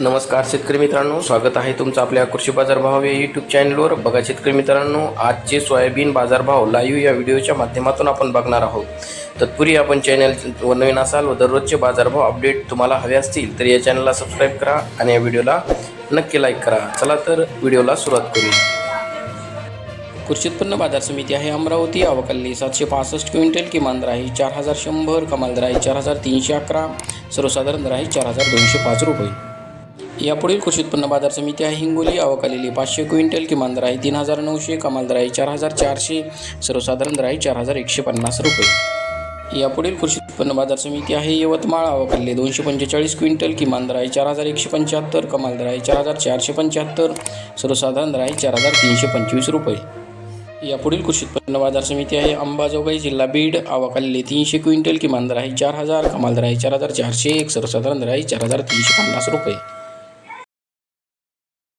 नमस्कार शेतकरी मित्रांनो स्वागत आहे तुमचं आपल्या कृषी बाजारभाव या यूट्यूब चॅनलवर बघा शेतकरी मित्रांनो आजचे सोयाबीन बाजारभाव लाईव्ह या व्हिडिओच्या माध्यमातून आपण बघणार आहोत. तत्पूर्वी आपण चॅनल व नवीन असाल व दररोजचे बाजारभाव अपडेट तुम्हाला हवे असतील तर या चॅनलला सबस्क्राईब करा आणि या व्हिडिओला नक्की लाईक करा. चला तर व्हिडिओला सुरुवात करूया कृषी उत्पन्न बाजार समिती आहे अमरावती. अवकाली सातशे पासष्ट क्विंटल किमान दर आहे चार हजार शंभर कमाल दर आहे चार हजार तीनशे अकरा सर्वसाधारण दर आहे चार हजार दोनशे पाच रुपये. यापुढील कृषी उत्पन्न बाजार समिती आहे. हिंगोली अवकालेली पाचशे क्विंटल किमान दर आहे तीन हजार नऊशे कमाल दर आहे चार हजार चारशे सर्वसाधारण दर आहे चार हजार एकशे पन्नास रुपये. यापुढील कृषी उत्पन्न बाजार समिती आहे. यवतमाळ अवकालले दोनशे पंचेचाळीस क्विंटल किमान दर आहे चार हजार एकशे पंच्याहत्तर कमाल दर आहे चार हजार चारशे पंच्याहत्तर सर्वसाधारण दर आहे चार हजार तीनशे पंचवीस रुपये. यापुढील कृषी उत्पन्न बाजार समिती आहे. अंबाजोगाई जिल्हा बीड आवाखाली तीनशे क्विंटल किमान दर आहे चार हजार कमाल दर आहे चार हजार चारशे एक सर्वसाधारण दर आहे चार हजार तीनशे पन्नास रुपये.